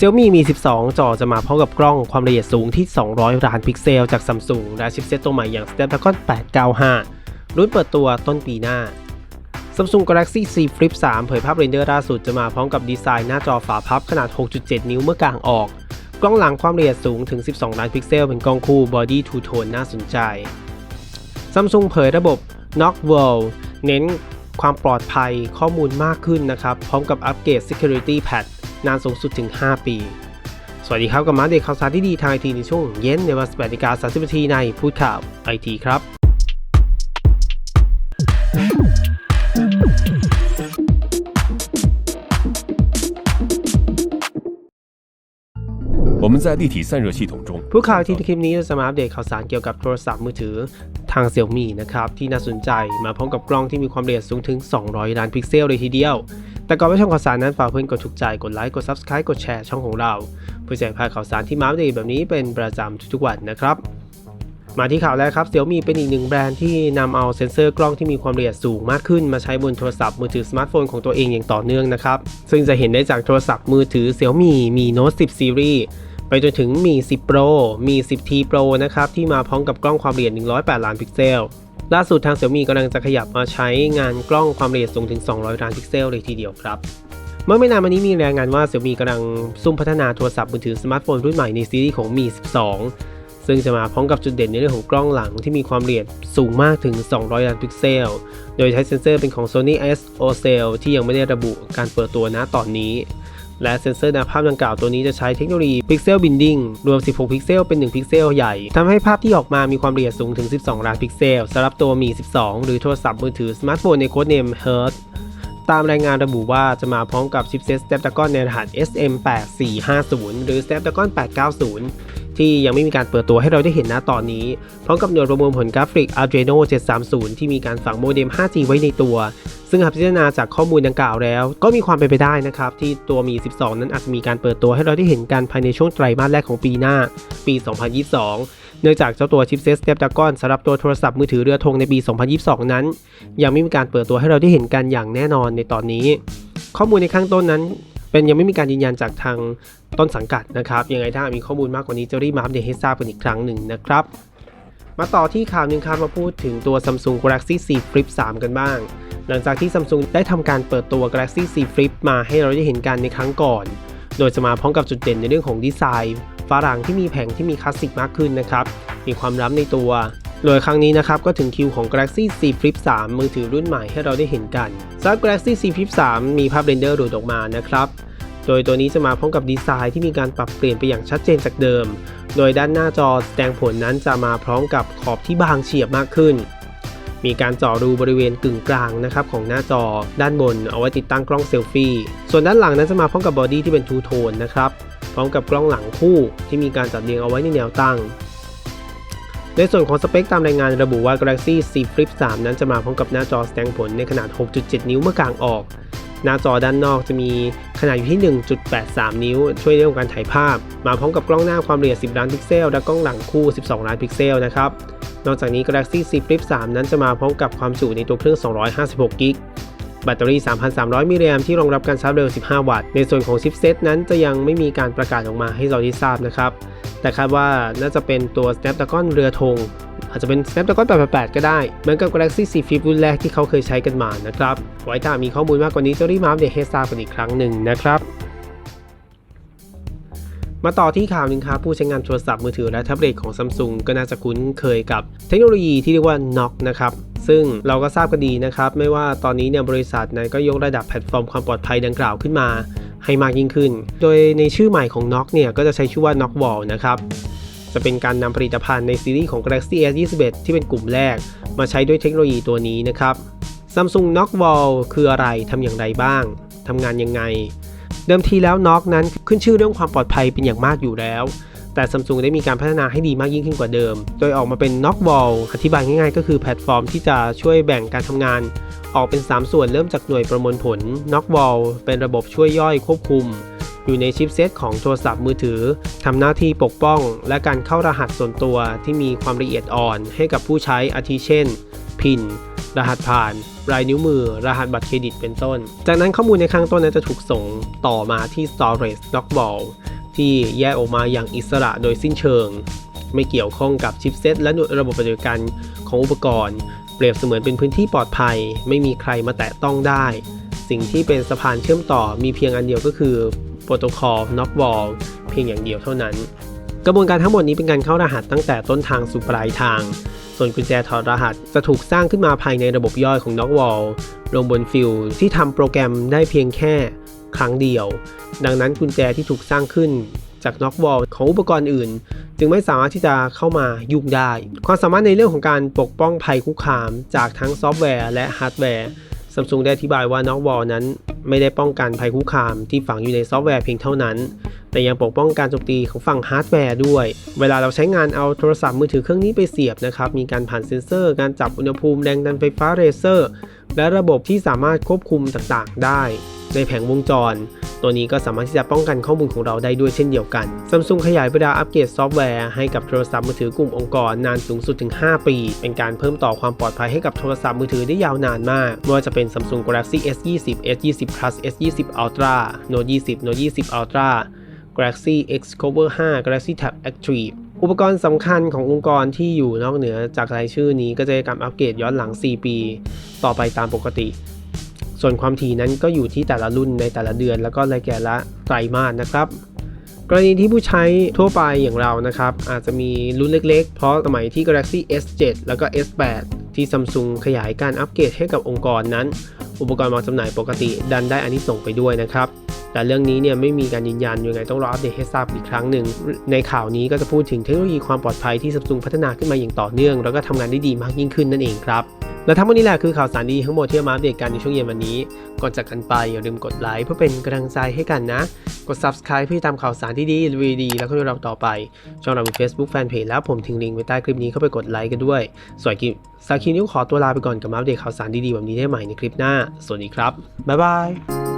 Xiaomi Mi 12 จอจะมาพร้อมกับกล้องความละเอียดสูงที่ 200 ล้านพิกเซล จาก Samsung และชิปเซตตัวใหม่อย่าง Snapdragon 895 รุ่นเปิดตัวต้นปีหน้า Samsung Galaxy Z Flip 3 เผยภาพเรนเดอร์ล่าสุดจะมาพร้อมกับดีไซน์หน้าจอฝาพับขนาด 6.7 นิ้วเมื่อกลางออก กล้องหลังความละเอียดสูงถึง 12 ล้านพิกเซล เป็นกล้องคู่ Body Two Tone น่าสนใจ Samsung เผยระบบ Knock World เน้นความปลอดภัยข้อมูลมากขึ้นนะครับ พร้อมกับอัปเกรด Security Patch นานสูงสุดถึง 5 ปี สวัสดีครับ กับมาเด็กข่าวสารที่ดีทางไอทีในช่วงเย็นในวัน18นาฬิกา30นาทีในพูดข่าวไอทีครับ 我们在立体散热系统中 ผู้ข่าวที่ในคลิปนี้เราจะมาอัปเดตข่าวสารเกี่ยวกับโทรศัพท์มือถือทาง Xiaomi นะครับที่น่าสนใจมาพร้อมกับกล้องที่มีความละเอียดสูงถึง 200 ล้านพิกเซลเลยทีเดียว แต่ก่อนไปชมข่าวสารนั้นฝากเพื่อนกดถูกใจกดไลค์กด Subscribe กดแชร์ช่องของเรา เพื่อแจ้งพาข่าวสารที่มาอัปเดตแบบนี้เป็นประจำทุกๆวันนะครับมาที่ข่าวแรกครับ Xiaomi เป็นอีกหนึ่งแบรนด์ที่นำเอาเซ็นเซอร์กล้องที่มีความละเอียดสูงมากขึ้นมาใช้บนโทรศัพท์มือถือสมาร์ทโฟนของตัวเองอย่างต่อเนื่องนะครับ ซึ่งจะเห็นได้จากโทรศัพท์มือถือ Xiaomi Mi Note 10 Series ไปจนถึงมี 10 Pro มี 10T Pro นะครับที่มาพร้อมกับกล้องความละเอียด 108 ล้านพิกเซล ล่าสุดทาง Xiaomi กำลังจะขยับมาใช้งานกล้องความละเอียดสูงถึง 200 ล้านพิกเซลเลยทีเดียวครับ เมื่อไม่นานมานี้มีรายงานว่า Xiaomi กำลังซุ่มพัฒนาโทรศัพท์มือถือสมาร์ทโฟนรุ่นใหม่ในซีรีส์ของ Mi 12 ซึ่งจะมาพร้อมกับจุดเด่นในเรื่องของกล้องหลังที่มีความละเอียดสูงมากถึง 200 ล้านพิกเซล โดยใช้เซ็นเซอร์เป็นของ Sony SOCell ที่ยังไม่ได้ระบุการเปิดตัวณตอนนี้ และเซ็นเซอร์หน้าภาพดังกล่าวตัวนี้จะใช้เทคโนโลยีพิกเซลบินดิ้งรวม 16 พิกเซลเป็น 1 พิกเซลใหญ่ทำให้ภาพที่ออกมามีความละเอียดสูงถึง 12 ล้านพิกเซลสำหรับตัวมี 12 หรือโทรศัพท์มือถือสมาร์ทโฟนในโค้ดเนม Hertz ตามรายงานระบุว่าจะมาพร้อมกับชิปเซ็ต Snapdragon ในรหัส SM8450 หรือ Snapdragon 890 ที่ยังไม่มีการเปิดตัวให้เราได้เห็นณตอนนี้ พร้อมกับหน่วยประมวลผลกราฟิก Adreno 730 ที่มีการฝังโมเด็ม 5G ไว้ในตัว ซึ่งหากพิจารณาจากข้อมูลดังกล่าวแล้ว ก็มีความเป็นไปได้นะครับ ที่ตัวมี 12 นั้นอาจจะมีการเปิดตัวให้เราได้เห็นกันภายในช่วงไตรมาสแรกของปีหน้า ปี 2022 เนื่องจากเจ้าตัวชิปเซ็ต Snapdragon สำหรับตัวโทรศัพท์มือถือเรือธงในปี 2022 นั้น ยังไม่มีการเปิดตัวให้เราได้เห็นกันอย่างแน่นอนในตอนนี้ ข้อมูลในข้างต้นนั้น เป็นยังไม่มีการยืนยันจากทางต้นสังกัดนะครับ ยังไงถ้ามีข้อมูลมากกว่านี้จะรีบมาอัปเดตให้ทราบกันอีกครั้งหนึ่งนะครับ มาต่อที่ข่าวหนึ่งครับมาพูดถึงตัว Samsung Galaxy Z Flip 3 กันบ้าง หลังจากที่ Samsung ได้ทำการเปิดตัว Galaxy Z Flip มาให้เราได้เห็นกันในครั้งก่อน โดยจะมาพร้อมกับจุดเด่นในเรื่องของดีไซน์ฝาหลังที่มีแผงที่มีคลาสสิกมากขึ้นนะครับ มีความล้ำในตัว โดยครั้งนี้นะครับก็ถึงคิวของ Galaxy Z Flip 3 มือถือรุ่นใหม่ให้เราได้เห็นกันสำหรับ Galaxy Z Flip 3 มีภาพเรนเดอร์หลุดออกมานะครับ โดยตัวนี้จะมาพร้อมกับดีไซน์ที่มีการปรับเปลี่ยนไปอย่างชัดเจนจากเดิม โดยด้านหน้าจอแสดงผลนั้นจะมาพร้อมกับขอบที่บางเฉียบมากขึ้น มีการเจาะรูบริเวณกึ่งกลางนะครับของหน้าจอ ด้านบนเอาไว้ติดตั้งกล้องเซลฟี่ ส่วนด้านหลังนั้นจะมาพร้อมกับบอดี้ที่เป็นทูโทนนะครับ พร้อมกับกล้องหลังคู่ที่มีการจัดเรียงเอาไว้ในแนวตั้งในส่วนของสเปคตามรายงานระบุว่า Galaxy Z Flip 3 นั้นจะมาพร้อมกับหน้าจอแสดงผลในขนาด 6.7 นิ้วเมื่อกลางออก หน้าจอด้านนอกจะมีขนาดอยู่ที่ 1.83 นิ้ว ช่วยเรื่องการถ่ายภาพ มาพร้อมกับกล้องหน้าความละเอียด 10 ล้านพิกเซล และกล้องหลังคู่ 12 ล้านพิกเซลนะครับ นอกจากนี้ Galaxy Z Flip 3 นั้นจะมาพร้อมกับความจุในตัวเครื่อง 256 กิกแบตเตอรี่ 3,300 มิลลิแอมที่รองรับการชาร์จเร็ว 15 วัตต์ ในส่วนของชิปเซตนั้นจะยังไม่มีการประกาศออกมาให้เราได้ทราบนะครับ แต่คาดว่าน่าจะเป็นตัว Snapdragon เรือธง อาจจะเป็น Snapdragon 888 ก็ได้ เหมือนกับ Galaxy Z Flip รุ่นแรกที่เขาเคยใช้กันมานะครับ ไว้ถ้ามีข้อมูลมากกว่านี้จะรีบมาอัปเดตให้ทราบกันอีกครั้งหนึ่งนะครับมาต่อที่ข่าวหนึ่งครับผู้ใช้งานโทรศัพท์มือถือและแท็บเล็ตของ Samsung ก็น่าจะคุ้นเคยกับเทคโนโลยีที่เรียกว่า Knock นะครับซึ่งเราก็ทราบกันดีนะครับ ไม่ว่าตอนนี้เนี่ยบริษัทนั้นก็ยกระดับแพลตฟอร์มความปลอดภัยดังกล่าวขึ้นมาให้มากยิ่งขึ้น โดยในชื่อใหม่ของ Knock เนี่ยก็จะใช้ชื่อว่า Knock Wall นะครับ จะเป็นการนำผลิตภัณฑ์ในซีรีส์ของ Galaxy S21 ที่เป็นกลุ่มแรก มาใช้ด้วยเทคโนโลยีตัวนี้นะครับ Samsung Knock Wall คืออะไรทำอย่างไรบ้างทำงานยังไง เดิมทีแล้ว Knock นั้นขึ้นชื่อเรื่องความปลอดภัยเป็นอย่างมากอยู่แล้ว แต่ Samsung ได้มีการพัฒนาให้ดีมากยิ่งขึ้นกว่าเดิม โดยออกมาเป็น Knock Wall อธิบายง่ายๆ ก็คือแพลตฟอร์มที่จะช่วยแบ่งการทำงาน ออกเป็น 3 ส่วนเริ่มจากหน่วยประมวลผล Knock Wall เป็นระบบช่วยย่อยควบคุม อยู่ในชิปเซตของโทรศัพท์มือถือทำหน้าที่ปกป้อง และการเข้ารหัสส่วนตัวที่มีความละเอียดอ่อนให้กับผู้ใช้อาทิเช่น พินรหัสผ่านลายนิ้วมือ รหัสบัตรเครดิตเป็นต้น จากนั้นข้อมูลในข้างต้นนั้นจะถูกส่งต่อมาที่ storage lockball ที่แยกออกมาอย่างอิสระโดยสิ้นเชิง ไม่เกี่ยวข้องกับชิปเซตและหน่วยระบบปฏิบัติการของอุปกรณ์ เปรียบเสมือนเป็นพื้นที่ปลอดภัย ไม่มีใครมาแตะต้องได้ สิ่งที่เป็นสะพานเชื่อมต่อมีเพียงอันเดียวก็คือ โปรโตคอล knock wall เพียงอย่างเดียวเท่านั้น กระบวนการทั้งหมดนี้เป็นการเข้ารหัสตั้งแต่ต้นทางสู่ปลายทาง ส่วนกุญแจถอดรหัสจะถูกสร้างขึ้นมาภายในระบบย่อยของ knock wall ลงบนฟิลที่ทำโปรแกรมได้เพียงแค่ครั้งเดียว ดังนั้นกุญแจที่ถูกสร้างขึ้นจาก knock wall ของอุปกรณ์อื่น จึงไม่สามารถที่จะเข้ามายุ่งได้ ความสามารถในเรื่องของการปกป้องภัยคุกคาม จากทั้งซอฟต์แวร์และฮาร์ดแวร์ซัมซุงได้อธิบายว่า Knock Wall นั้น ไม่ได้ป้องกันภัยคุกคามที่ฝังอยู่ในซอฟต์แวร์เพียงเท่านั้น แต่ยังปกป้องการโจมตีของฝั่งฮาร์ดแวร์ด้วย เวลาเราใช้งานเอาโทรศัพท์มือถือเครื่องนี้ไปเสียบนะครับ มีการผ่านเซ็นเซอร์ การจับอุณหภูมิแรงดันไฟฟ้าเรเซอร์ และระบบที่สามารถควบคุมต่างๆ ได้ ในแผงวงจร ตัวนี้ก็สามารถที่จะป้องกันข้อมูลของเราได้ด้วยเช่นเดียวกัน Samsung ขยายเวลาอัปเกรดซอฟต์แวร์ให้กับโทรศัพท์มือถือกลุ่มองค์กรนานสูงสุดถึง 5 ปี เป็นการเพิ่มต่อความปลอดภัยให้กับโทรศัพท์มือถือได้ยาวนานมากไม่ว่าจะเป็น Samsung Galaxy S20 S20 Plus S20 Ultra Note 20 Note 20 Ultra Galaxy X Cover 5 Galaxy Tab Active อุปกรณ์สำคัญขององค์กรที่อยู่นอกเหนือจากรายชื่อนี้ก็จะได้การอัปเกรดย้อนหลัง 4 ปี ต่อไปตามปกติ ส่วนความถี่นั้นก็อยู่ที่แต่ละรุ่นในแต่ละเดือน แล้วก็ในแต่ละไตรมาสนะครับกรณีที่ผู้ใช้ทั่วไปอย่างเรานะครับ อาจจะมีรุ่นเล็กๆ เพราะสมัยที่ Galaxy S7 แล้วก็ S8 ที่ Samsung ขยายการอัปเกรดให้กับองค์กรนั้น อุปกรณ์วางจำหน่ายปกติดันได้อันนี้ส่งไปด้วยนะครับ แต่เรื่องนี้เนี่ยไม่มีการยืนยันยังไงต้องรออัปเดตให้ทราบอีกครั้งหนึ่ง ในข่าวนี้ก็จะพูดถึงเทคโนโลยีความปลอดภัยที่ Samsung พัฒนาขึ้นมาอย่างต่อเนื่อง แล้วก็ทำงานได้ดีมากยิ่งขึ้นนั่นเองครับ และทั้งหมดนี้แหละคือข่าวสารดีทั้งหมดที่เอามาอัปเดตกันในช่วงเย็นวันนี้ ก่อนจากกันไปอย่าลืมกดไลค์เพื่อเป็นกำลังใจให้กันนะ กด subscribe เพื่อตามข่าวสารที่ดีรีดี แล้วก็เรื่องราต่อไป ช่องเรามี Facebook Fanpage แล้วผมทิ้งลิงก์ไว้ใต้คลิปนี้เข้าไปกดไลค์กันด้วยส่วนคลิปสาคินิ้วขอตัวลาไปก่อนกับมาอัปเดตข่าวสารดีๆแบบนี้ได้ใหม่ในคลิปหน้า สวัสดีครับบ๊ายบาย